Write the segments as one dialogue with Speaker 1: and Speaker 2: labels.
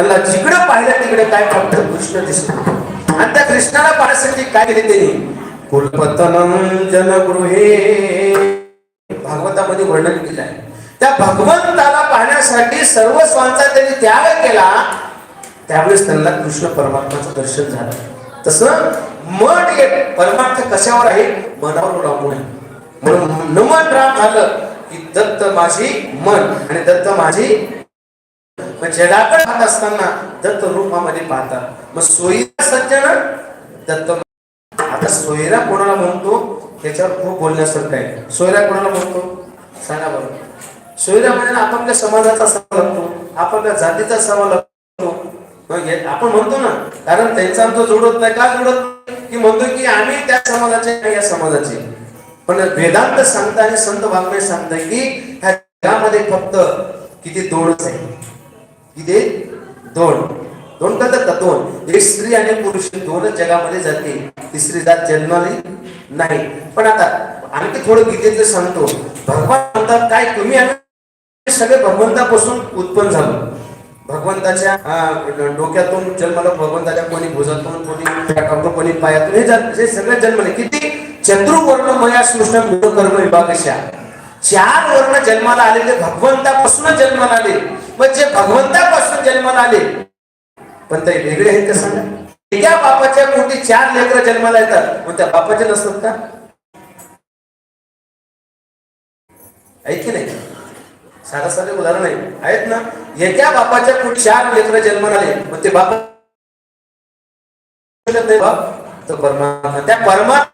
Speaker 1: त्यांना जिकडं पाहिलं तिकडे काय फक्त कृष्ण दिसत. आणि त्या कृष्णाला पाहण्यासाठी काय केले त्यांनी? कुलपतनम जनगृहे. भागवतामध्ये वर्णन केलं आहे. त्या भगवंताला पाहण्यासाठी सर्व स्वांचा त्यांनी त्याग केला. त्यावेळेस त्यांना कृष्ण परमात्माचं दर्शन झालं. तसं मन हे परमार्थ कशावर आहे? मनावर अवलंबून आहे. म्हणून नमन राम झालं की दत्त माझी मन आणि दत्त माझी मग जगाकडे पाहत असताना दत्त रूपामध्ये पाहतात. मग सोयीरा सज्जन दत्त आता सोयरा कोणाला म्हणतो? त्याच्यावर खूप बोलण्यासारखं आहे. सोयरा कोणाला म्हणतो? सांगा बरं. सोयरा म्हणजे आपापल्या समाजाचा सवाल लागतो. आपापल्या जातीचा सवाल लागतो. मग आपण म्हणतो ना कारण त्यांचा आमचा जोडत नाही. का जोडत की म्हणतो की आम्ही त्या समाजाचे या समाजाचे. पण वेदांत सांगता आणि संत वाङ्मय सांगता की ह्या जगामध्ये फक्त किती दोनच आहे किती दोन. दोन करतात का? दोन. एक स्त्री आणि पुरुष दोनच जगामध्ये जाते. तिसरी जात जन्माली नाही. पण आता आणखी थोडं गीतेचं सांगतो. भगवान म्हणतात काय तुम्ही आम्ही सगळे भगवंतापासून उत्पन्न झालो. भगवंताच्या डोक्यातून जन्माला भगवंताच्या कोणी भुजातून कोणी कोणी पायातून हे हे सगळे जन्मले. किती चंद्रुवर्णमया सृष्ट गुण कर्म विभागशा. चार वर्ण जन्माला आलेले भगवंतापासून जन्माला आले. मग जे भगवंतापासून जन्माला आले पण ते वेगळे आहेत का सांगा? एका बापाच्या पोटी चार लेकर जन्माला येतात. मग त्या बापाचे नसतात का? आहेत की नाही? साधा साधे उदाहरण आहे. आहेत ना? एका बापाच्या पोटी चार लेकर जन्माला आले. मग ते बाप बाप तो परमात्मा. त्या परमात्मा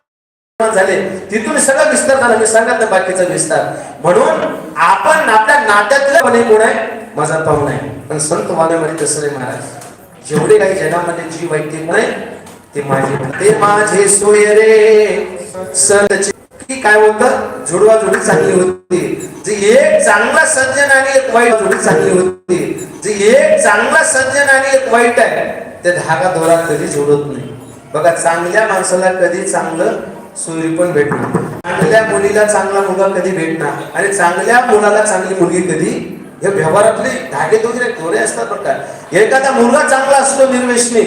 Speaker 1: झाले. तिथून सगळं विस्तार झाला. मी सांगत ना बाकीचा विस्तार. म्हणून आपण आपल्या नात्यातलं पण कोण आहे? माझा पाहुण आहे पण संत वाण्यामध्ये तसं नाही महाराज जेवढे काही जगामध्ये जीव आहेत ते कोण आहे? ते माझे ते माझे सोय रे. संत की काय होत जुडवा जोडी चांगली होती. जे एक चांगला सज्जन आणि एक वाईट जोडी चांगली होती. जे एक चांगला सज्जन आणि एक वाईट आहे ते धागा दोरा कधी जोडत नाही. बघा चांगल्या माणसाला कधी चांगलं सोयरी पण भेटणार चांगल्या मुलीला चांगला मुलगा कधी भेटणार? आणि चांगल्या मुलाला चांगली मुलगी कधी? हे व्यवहारातले धागे दोरे थोडे असतात बरं का. एखादा मुलगा चांगला असतो निर्वेशनी